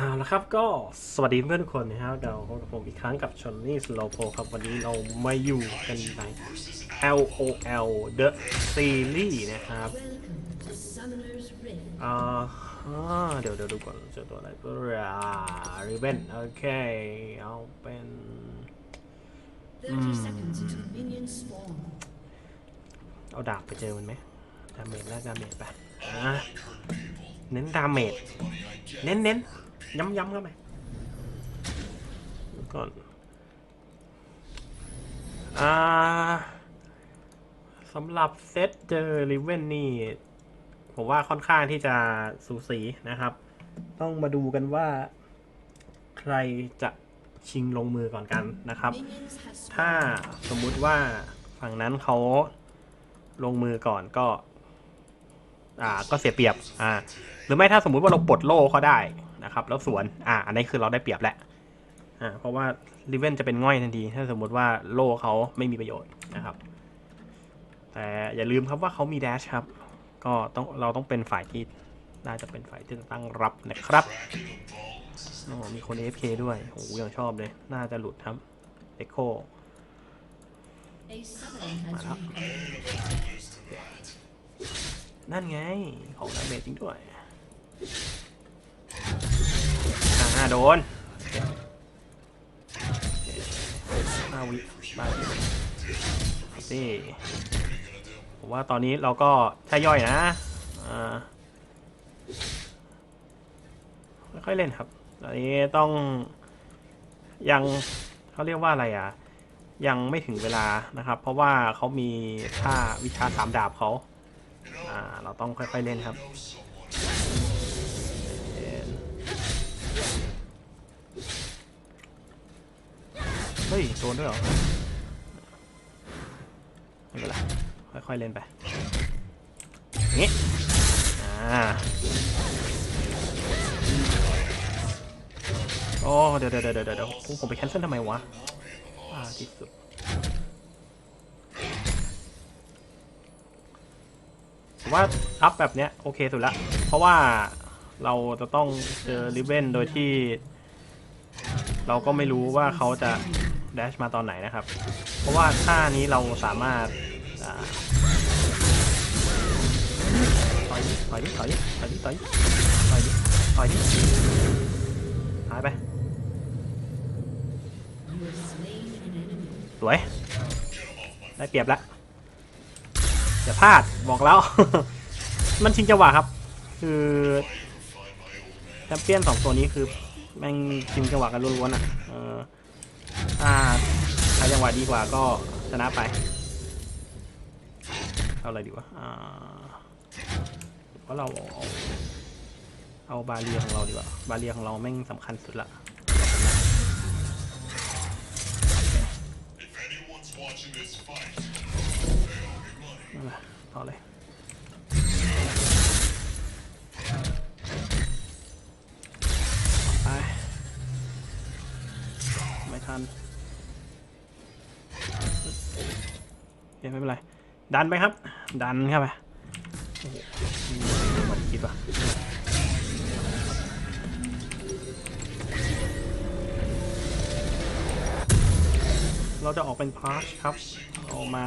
เอาละครับก็สวัสดีเพื่อนทุกคนนะครับเราพบกับผมอีกครั้งกับชอนนี่สโลโ o ครับ วันนี้เรามาอยู่กันใน LOL The Series นะครับ Welcome to Summoner's Rift. อ่าอ่าเดี๋ยวเดี๋ยวดูก่อนเจอตัวอะไรตัวริเบนโอเค เอาเป็น30 seconds until minions spawn. เอาดาบไปเจอมันไหมดาเมจแล้วดาเมจไปอะเน้นดาเมจเน้นเน้น ย้ำย้ำเข้าไปก่อนอ่าสำหรับเซตเจอริเวนนี่ ผมว่าค่อนข้างที่จะสูสีนะครับ ต้องมาดูกันว่า ใครจะชิงลงมือก่อนกันนะครับ ถ้าสมมุติว่าฝั่งนั้นเขาลงมือก่อนก็ อ่าก็เสียเปรียบ อ่า หรือไม่ถ้าสมมุติว่าเราปลดโล่เขาได้ นะครับ แล้วสวน อ่า อันนี้คือเราได้เปรียบแหละ อ่า เพราะว่าลิเวนจะเป็นง่อยทันที ถ้าสมมติว่าโล่เขาไม่มีประโยชน์นะครับ แต่อย่าลืมครับว่าเขามีแดชครับ ก็ต้องเราต้องเป็นฝ่ายที่น่าจะเป็นฝ่ายที่ตั้งรับนะครับอ๋อมีคน AFK ด้วยโอ้ยังชอบเลย น่าจะหลุดครับเอ็กโค A summoner has Wow. reconnected. นั่นไง ของดาเมจจริงด้วย อ่าโดนห้าวิมาสิผมว่าตอนนี้เราก็ใช่ย่อยนะอ่าไม่ค่อยเล่นครับ ตอนนี้ต้องยังเขาเรียกว่าอะไรอะ ยังไม่ถึงเวลานะครับ เพราะว่าเขามีท่าวิชาสามดาบเขาอ่าเราต้องค่อยๆเล่นครับ เฮ้ยโดนด้วยเหรอไม่เป็นไรค่อยๆเล่นไปอย่างงี้อ่าโอ้เดี๋ยวเดี๋ยวเดี๋ยวเดี๋ยวเดี๋ยวผมไปแคนเซิลทำไมวะอ่าที่สุดผมว่าอัพแบบเนี้ยโอเคสุดละเพราะว่าเราจะต้องเจอริเวนโดยที่ เราก็ไม่รู้ว่าเขาจะ แดชมาตอนไหนนะครับ เพราะว่าท่านี้เราสามารถต่อยต่อยดิต่อยดิต่อยดิต่อยดิต่อยดิต่อยดิหายไปสวย ได้เปรียบแล้วอย่าพลาดบอกแล้ว มันชิงจังหวะครับ คือแชมเปี้ยนสองตัวนี้คือแม่งชิงจังหวะกันล้วนๆอะเอ่าใครจังหวะดีกว่าก็ชนะไปเอาอะไรดีวะอ่าเพราะเราเอาเอาบาเรียของเราดีกว่า บาเรียของเราแม่งสำคัญสุดละ Anyone's watching this fight, นั่นแหละต่อเลยไปไม่ทัน เดี๋ยวไม่เป็นไร ดันไปครับ ดันเข้าไปโอ้โหไม่ไหวคิดว่ะเราจะออกเป็นพาร์ชครับ เอามา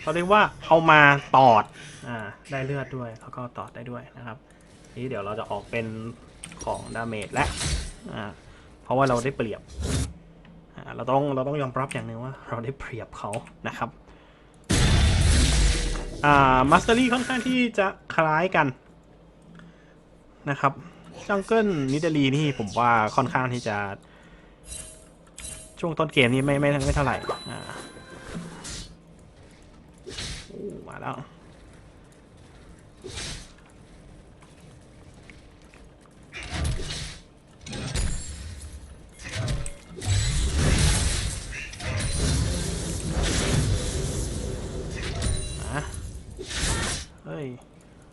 เขาเรียกว่าเอามาตอด อ่า ได้เลือดด้วย แล้วก็ตอดได้ด้วยนะครับ นี่เดี๋ยวเราจะออกเป็นของดาเมจและ อ่า เพราะว่าเราได้เปรียบ เราต้องเราต้องยอมรับอย่างหนึ่งว่า เราได้เปรียบเขานะครับอ่ามาสเตอรี่ค่อนข้างที่จะคล้ายกันนะครับจังเกิลนิดาลีนี่ผมว่าค่อนข้างที่จะ ช่วงต้นเกมนี้ไม่ไม่ไม่เท่าไหร่อ่ามาแล้ว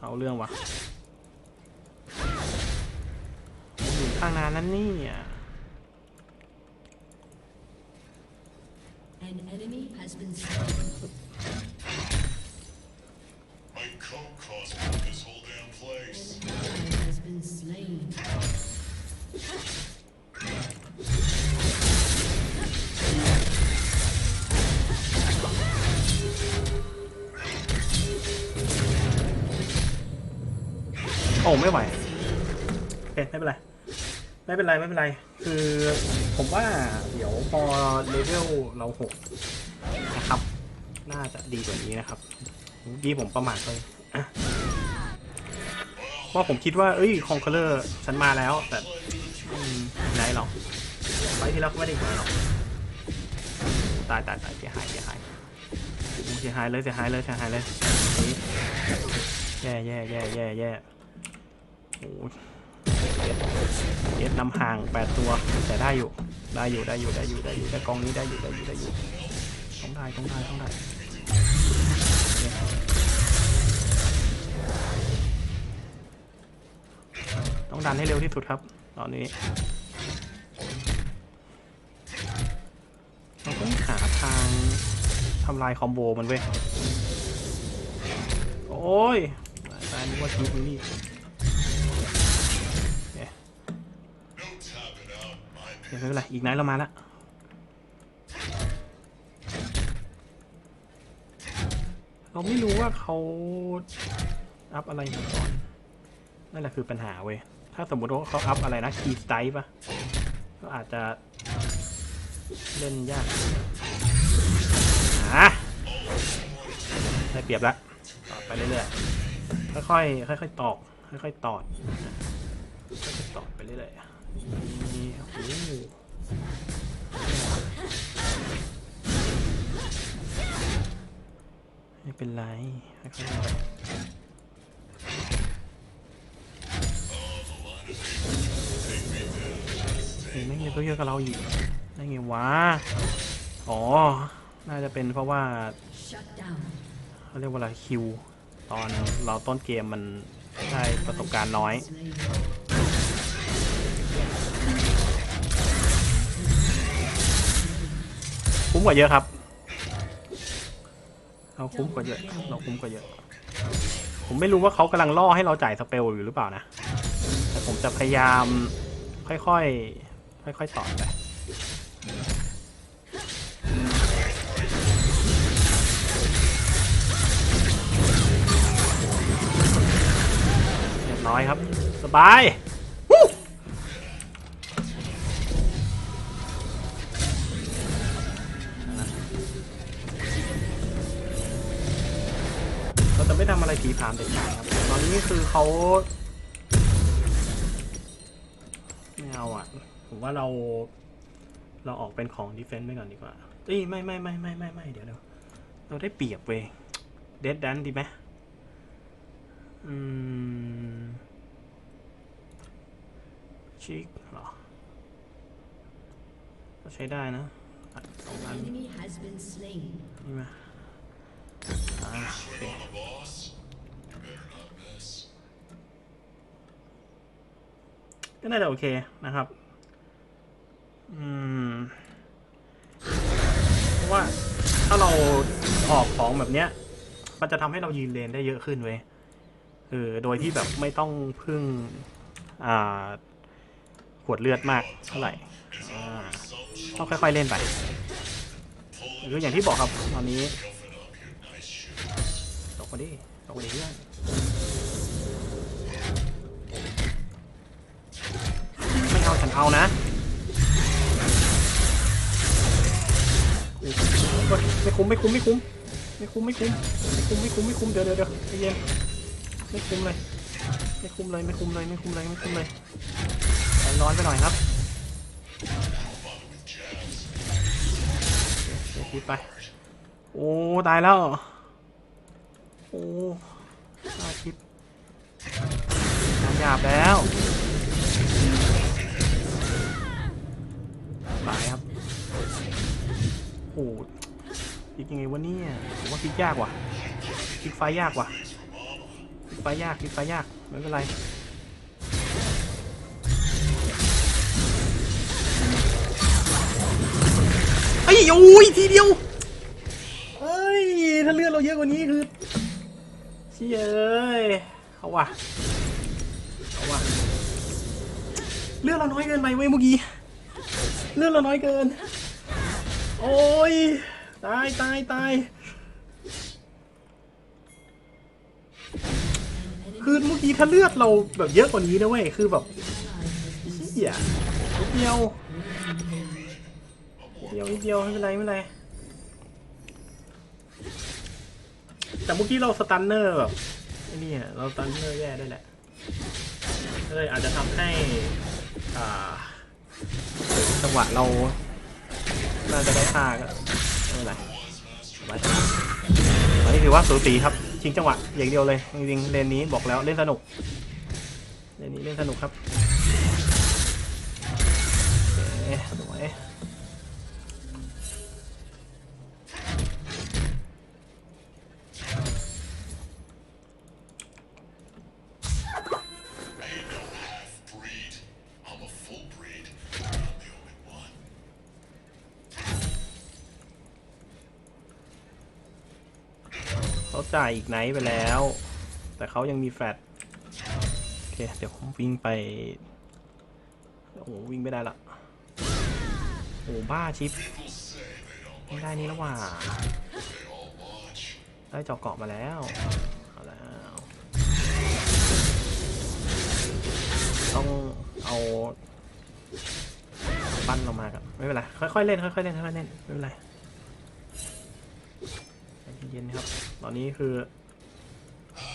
เอาเรื่องวะอยู่ข้างนานนั้นนี่อะ An enemy has been slain. อ้ไม่ไหวโอเคไม่เป็นไร ไม่เป็นไร ไม่เป็นไร คือผมว่าเดี๋ยวพอเลเวลเราหกนะครับ น่าจะดีกว่านี้นะครับเมื่อกี้ผมประมาทเลยอะเพราะผมคิดว่า เอ้ยคองเคอร์ฉันมาแล้ว แต่ไหนหรอกไปที่แล้วก็ไม่ได้มาหรอกตายตายตายเสียหายเสียหายเสียหายเลยเสียหายเลยเสียหายเลยแย่แย่แย่แย่แย่ โอ้ยเอสนำห่างแปดตัว แต่ได้อยู่ ได้อยู่ ได้อยู่ ได้อยู่ ได้อยู่ ได้กองนี้ได้อยู่ ได้อยู่ ได้อยู่ ต้องได้ ต้องได้ ต้องได้ต้องดันให้เร็วที่สุดครับ ตอนนี้เราต้องหาทางทำลายคอมโบมันเว้ย โอ้ยตายตายนึกว่าทีมนี่ ไม่เป็นไร อีกไนท์เรามาแล้วเราไม่รู้ว่าเขาอัพอะไรมาก่อน นั่นแหละคือปัญหาเว้ย ถ้าสมมติว่าเขาอัพอะไรนะคีสไตปะก็อาจจะเล่นยากอะได้เปรียบแล้วต่อไปเรื่อยๆ ค่อยๆ ค่อยๆ ตอก ค่อยๆ ตอดค่อยๆตอดไปเรื่อยๆนี่โอ้โห ไม่เป็นไรค่อยๆไปเฮ้ยไม่มีตัวเยอะกับเราอีกได้ไงวะ อ๋อ น่าจะเป็นเพราะว่าเขาเรียกว่าอะไรคิว ตอนเราต้นเกมมันได้ประสบการณ์น้อย คุ้มกว่าเยอะครับ เราคุ้มกว่าเยอะ เราคุ้มกว่าเยอะ ผมไม่รู้ว่าเขากำลังล่อให้เราจ่ายสเปลอยู่หรือเปล่านะ แต่ผมจะพยายามค่อยๆ ค่อยๆต่อไปเรียบร้อยครับ สบาย จะไม่ทำอะไรผีผามเด็ดขาดครับ ตอนนี้คือเขาไม่เอาอะ ผมว่าเรา เราออกเป็นของดีเฟนต์ไปก่อนดีกว่าเอ้ยไม่ไม่ไม่ไม่ไม่ไม่เดี๋ยวเดี๋ยวเราได้เปรียบเว้ยเดดดันดีไหมอืมชิกเหรอก็ใช้ได้นะอะสองอัน Enemy has been slain. นี่มาอ่าโอเค น่าจะโอเคนะครับ อืมเพราะว่าถ้าเราออกของแบบเนี้ย มันจะทำให้เรายืนเลนได้เยอะขึ้นเว้ยเออโดยที่แบบไม่ต้องพึ่ง อ่าขวดเลือดมากเท่าไหร่ต้องค่อยๆเล่นไปหรืออย่างที่บอกครับตอนนี้ตกมาดิตกมาดิเพื่อน เอานะไม่คุ้มไม่คุ้มไม่คุ้มไม่คุ้มไม่คุ้มไม่คุ้มไม่คุ้มไม่คุ้มเดี๋ยวเดี๋ยวเดี๋ยวใจเย็นไม่คุ้มเลยไม่คุ้มเลยไม่คุ้มเลยไม่คุ้มเลยไม่คุ้มเลยร้อนไปหน่อยครับเดี๋ยวคิดไป โอ้ตายแล้ว โอ้น่าคิดงานหยาบแล้ว ตายครับโอ้คิดยังไงวะเนี่ยผมว่าคิดยากว่ะคิดไฟยากว่ะคิดไฟยากคิดไฟยากไม่เป็นไรไอ้ยโอ้ยทีเดียวเอ้ยถ้าเลือดเราเยอะกว่านี้คือเชี่ยเอ้ยเอาว่ะเอาว่ะเลือดเราน้อยเกินไปเว้ยเมื่อกี้ เลือดเราน้อยเกิน โอ้ย ตายตายตายคือเมื่อกี้ถ้าเลือดเราแบบเยอะกว่านี้นะเว้ย คือแบบเฮียนิดเดียวเดียวนิดเดียวไม่เป็นไรไม่เป็นไร แต่เมื่อกี้เราสตันเนอร์แบบไอ้นี่อะเราสตันเนอร์แย่ด้วยแหละก็เลยอาจจะทำให้อ่า จังหวะเรา น่าจะได้ฆ่าก็ไม่เป็นไรไว้อันนี้ถือว่าสูสีครับ ชิงจังหวะอย่างเดียวเลยจริงๆเลนนี้บอกแล้วเล่นสนุกเลนนี้เล่นสนุกครับ จ่ายอีกไนท์ไปแล้ว แต่เขายังมีแฟลตโอเค เดี๋ยวผมวิ่งไปโอ้โหวิ่งไม่ได้ละโอ้บ้าชิปไม่ได้นี่แล้วว่าได้เจาะเกาะมาแล้วเอาแล้วต้องเอาปั้นเรามากันไม่เป็นไรค่อยๆเล่นค่อยๆเล่นค่อยๆเล่นไม่เป็นไร เย็นครับ ตอนนี้คือ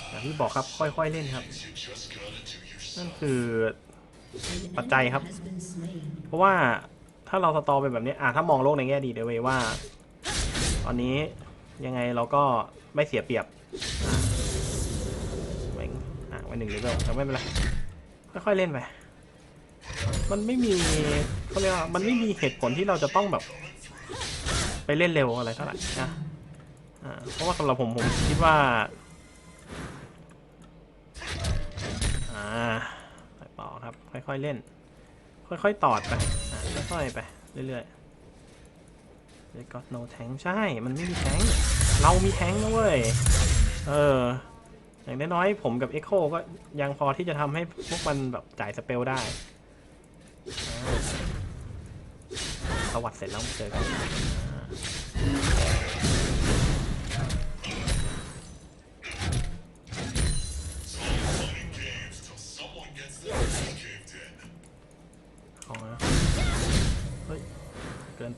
อย่างที่บอกครับค่อยๆเล่นครับ นั่นคือปัจจัยครับ เพราะว่าถ้าเราสตอไปแบบนี้อะถ้ามองโลกในแง่ดีเดวเวยว่า ตอนนี้ยังไงเราก็ไม่เสียเปรียบอะแม่งอะไว้หนึ่งเลเวลแต่ไม่เป็นไรค่อยๆเล่นไปมันไม่มีเขาเรียกว่ามันไม่มีเหตุผลที่เราจะต้องแบบ ไปเล่นเร็วอะไรเท่าไหร่นะ เพราะว่าสำหรับผมผมคิดว่าอ่าไปต่อครับ ค่อยๆเล่น ค่อยๆตอดไปอะค่อยๆไปเรื่อยๆเดี๋ยก็ no tank ใช่ มันไม่มีแทงเรามีแทงนะเว้ย เออ อย่างน้อยๆผมกับ Echo ก็ยังพอที่จะทำให้พวกมันแบบจ่ายสเปลได้อ่าวัติเสร็จแล้วเจอกัน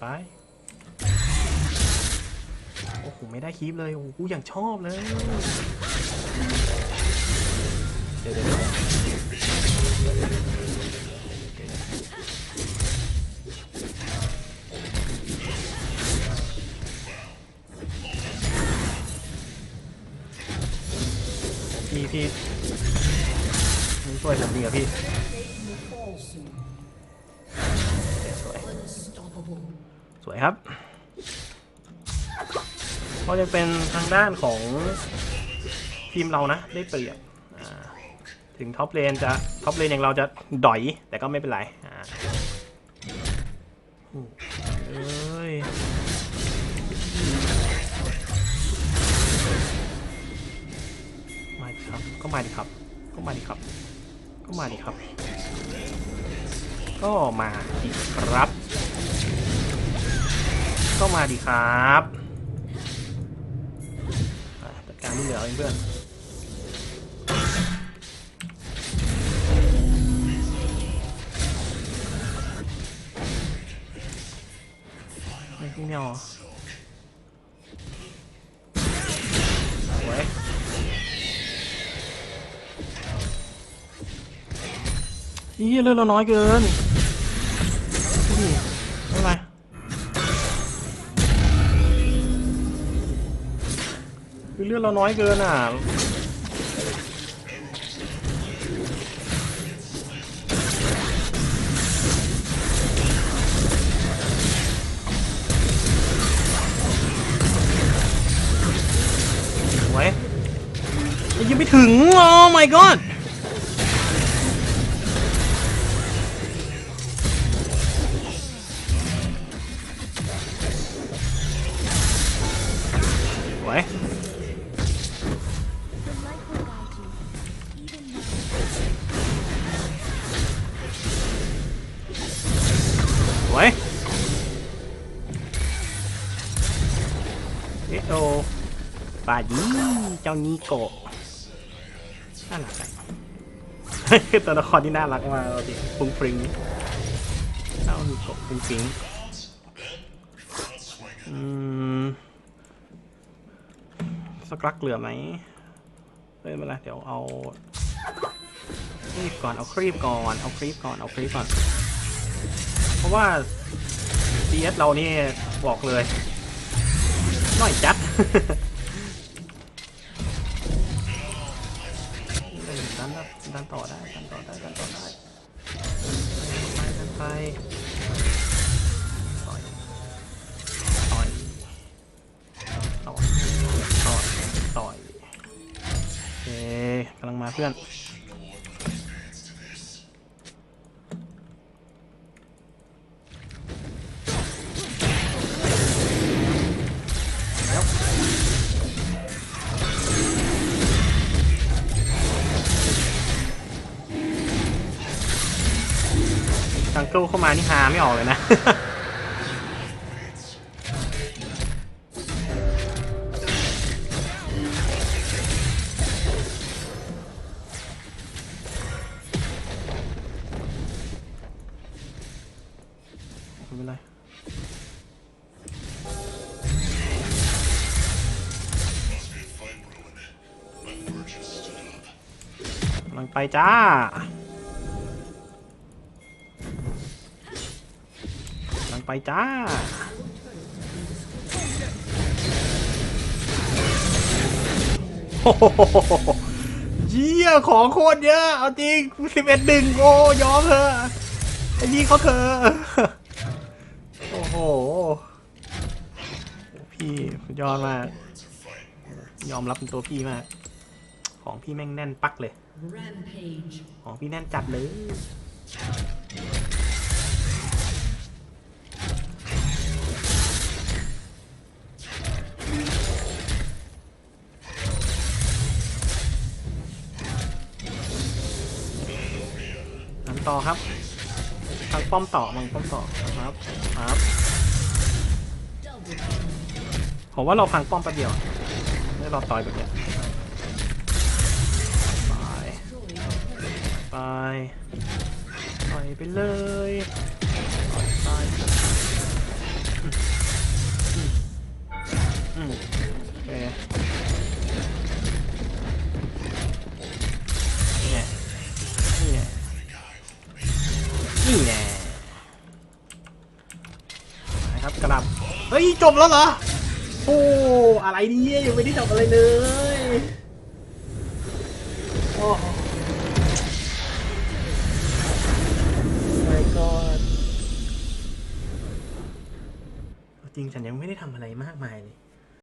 ไปโอ้โหไม่ได้คีบเลยโอ้โหกูอย่างชอบเลยเดี๋ยวเดี๋ยวพี่พี่มึงช่วยผมดีกับพี่สวย Unstoppable. สวยครับก็จะเป็นทางด้านของทีมเรานะ ได้เปรียบถึงท็อปเลนจะท็อปเลนอย่างเราจะดอย แต่ก็ไม่เป็นไรอ่าเอ้ยมาดิครับ ก็มาดิครับ ก็มาดิครับ ก็มาดิครับ ก็มาดิครับ ก็มาดิครับจัดการที่เหลือเพื่อนไม่พี่ไม่เอาเหรอโอ้ยอีเลือดเราน้อยเกิน คือเลือดเราน้อยเกินอะไว้ยังไม่ถึง โอ้ my god ป่าดีเจ้านีโกะน่ารักอะตัวละครที่น่ารักมากเลยฟุ้งฟริ้งเอ้ามีกบฟุ้งฟริ้งอืมสกรักเหลือไหมเฮ้ยไม่เป็นไรเดี๋ยวเอาครีบก่อนเอาครีบก่อนเอาครีบก่อนเอาครีบก่อน เพราะว่า DS เรานี่บอกเลยน้อยจัด ดันต่อได้ดันต่อได้ดันต่อได้ไปดันไปต่อยต่อยต่อยต่อยต่อยโอเคกำลังมาเพื่อน จังเกิลเข้ามานี่หาไม่ออกเลยนะ ไม่เป็นไรกำลังไปจ้า จ้า เยี่ยของโคตรเยอะ เอาจริงสิบเอ็ดหนึ่งโอ้ยอมเถอะไอ้นี่เขาเถอะโอ้โห พี่สุดยอดมาก ยอมรับเป็นตัวพี่มาก ของพี่แม่งแน่นปักเลย ของพี่แน่นจัดเลย อครับทางป้อมต่อมังป้อมต่อครับครับผมว่าเราพังป้อมแป๊บเดียวไม่รอต่อยแบบเนี้ยไปไปไปไปเลย จบแล้วเหรอ โอ้ อะไรเนี่ยยังไม่ได้จบอะไรเลย